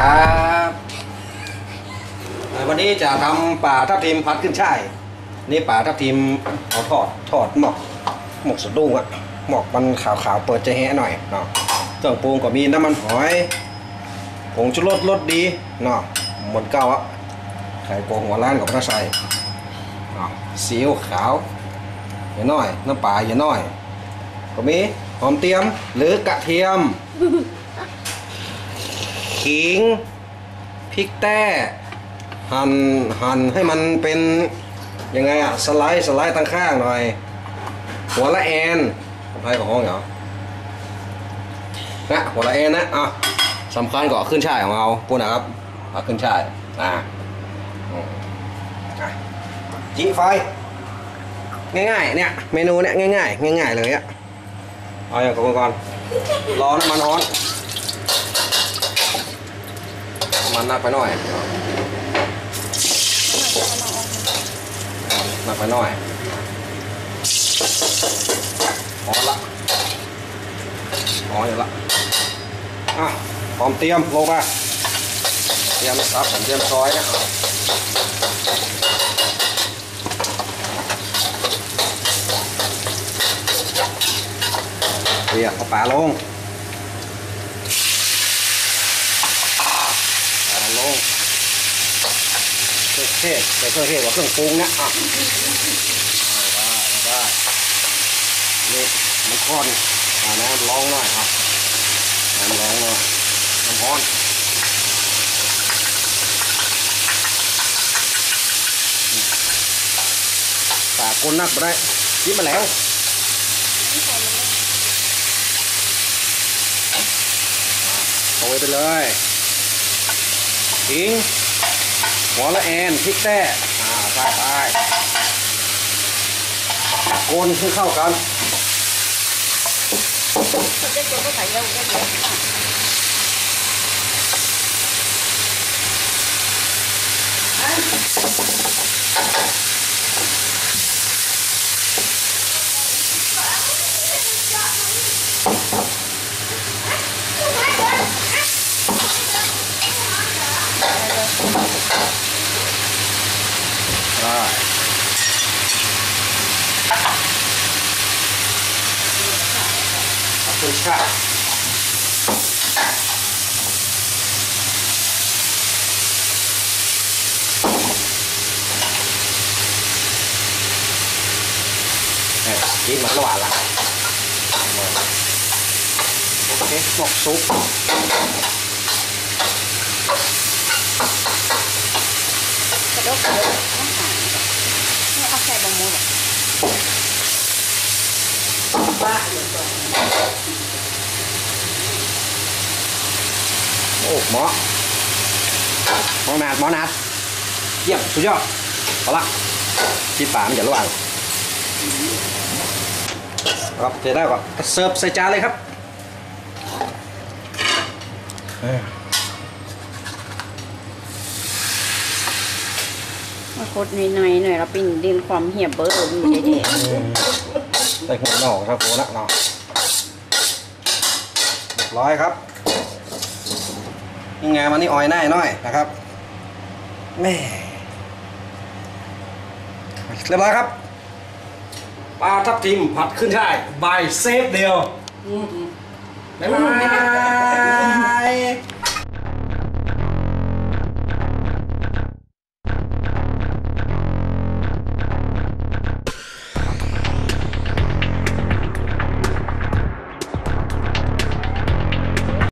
ครับวันนี้จะทำป่าทับทิมพัดขึ้นช่ายนี่ป่าทับทิมเอาทอดทอดหมกหมกสะดุ้งอะหมกมันขาวๆเปิดใจแฮะหน่อยเนาะเครื่องปรุงก็มีน้ำมันหอยผงชูรสรสดีเนาะหมดเก้าอะไข่โกงหัวล้านกับพระใส่เนาะซีอิ๊วขาวอย่าน้อย น้ำปลาอย่าน้อย ก็มีหอมเทียมหรือกระเทียม ขิงพริกแต้หั่นหั่นให้มันเป็นยังไงอะสไลด์สไลด์ตั้งข้างหน่อย หัวละแอนไพ่ของห้องเหรอนะหัวละแอนนะอะสำคัญก็ขึ้นช่ายของเราพูดนะครับเอาขึ้นช่ายอะจีไฟ ง่ายๆเนี่ยเมนูเนี่ยง่ายๆง่ายๆเลยอะเอาอย่างก่อนก่อนรอนมันร้อน มัน หนักไปหน่อยหนักไปหน่อยพอละพออยู่ละอะพร้อมเตรียมลงไปเตรียมซับผมเตรียมซอยนะเรียกเอาปลาลง เอาลง เทศใส่เครื่องเทศกับเครื่องปรุงนะอะได้ได้นี่มันก้อนอ่าน้ำร้องหน่อยอะน้ำร้องหน่อยน้ำร้อนปากก้นนักไปได้ยิบมาแล้วเอาไว้ไปเลยทิ้ง หัวละแอนพริกแต้อ่าใส่ไปโกนให้เข้ากัน Thật ra tôi có phải đâu cái gì mà. ได้ขอะเอ้ยกินมันระหว่าง ละโอเคหมกซุป Cái Ba được rồi. โอ้หมอหมอนาดหมอนาดเยี่ยมสุดยอดเอาละที่ป่ามันจะระหว่างครับเสร็จแล้วก็เสิร์ฟใส่จานเลยครับเอ้ย Mà cốt này này này là bình điên ความเหี่ยบเบอร์อยู่เด็ดใส่หัวหน่อครับหัวหน้าหน่อเรียบร้อยครับยังไงมันนี่ออยหน้าหน่อยนะครับแม่เรียบร้อยครับปลาทับทิมผัดขึ้นช่ายบายเซฟเดียว บ๊ายบาย